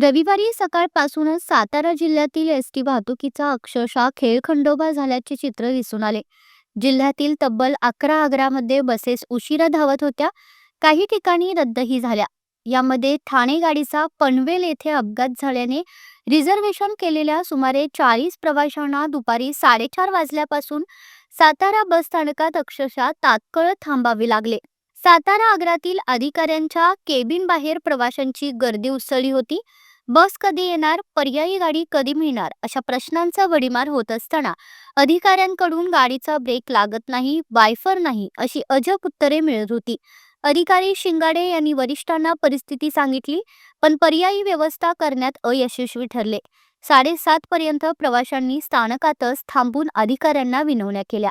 रविवारी सकाळपासूनच सातारा जिल्ह्यातील एस टी वाहतुकीचा अक्षरशः खेळखंडोबा झाल्याचे चित्र दिसून आले. जिल्ह्यातील तब्बल अकरा आग्रामध्ये बसेस उशिरा धावत होत्या. काही ठिकाणी रद्दही झाल्या. यामध्ये ठाणे गाडीचा पनवेल येथे अपघात झाल्याने रिझर्वेशन केलेल्या सुमारे चाळीस प्रवाशांना दुपारी साडेचार वाजल्यापासून सातारा बस स्थानकात अक्षरशः तात्काळ थांबावे लागले. सातारा आग्रातील अधिकाऱ्यांच्या केबिन बाहेर प्रवाशांची गर्दी उसळली होती. बस कधी येणार पर्यायी गाडी कधी मिळणार अशा प्रश्नांचा वडीमार होत असताना अधिकाऱ्यांकडून गाडीचा ब्रेक लागत नाही वायफर नाही अशी अजब उत्तरे मिळत होती. अधिकारी शिंगाडे यांनी वरिष्ठांना परिस्थिती सांगितली पण पर्यायी व्यवस्था करण्यात अयशस्वी ठरले. साडेसात पर्यंत प्रवाशांनी स्थानकातच थांबून अधिकाऱ्यांना विनवण्या केल्या.